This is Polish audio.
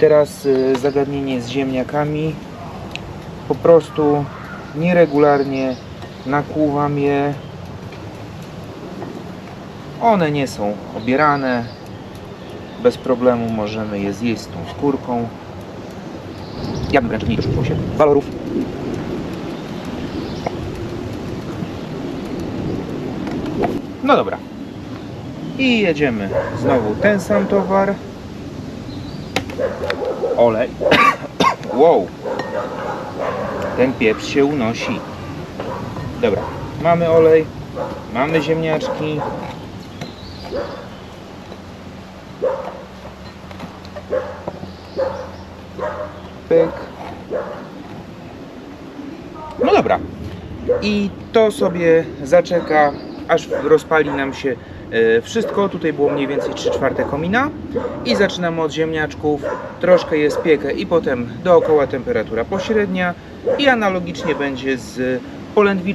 teraz y, zagadnienie z ziemniakami. Po prostu nieregularnie nakłuwam je. One nie są obierane. Bez problemu możemy je zjeść z tą skórką. Ja bym wręcz mniej dorzucił się walorów. No dobra. I jedziemy znowu ten sam towar. Olej. wow. Ten pieprz się unosi. Dobra. Mamy olej. Mamy ziemniaczki. Pyk. No dobra. I to sobie zaczeka, aż rozpali nam się wszystko. Tutaj było mniej więcej 3 czwarte komina. I zaczynamy od ziemniaczków. Troszkę je spiekę i potem dookoła temperatura pośrednia. I analogicznie będzie z polędwiczką.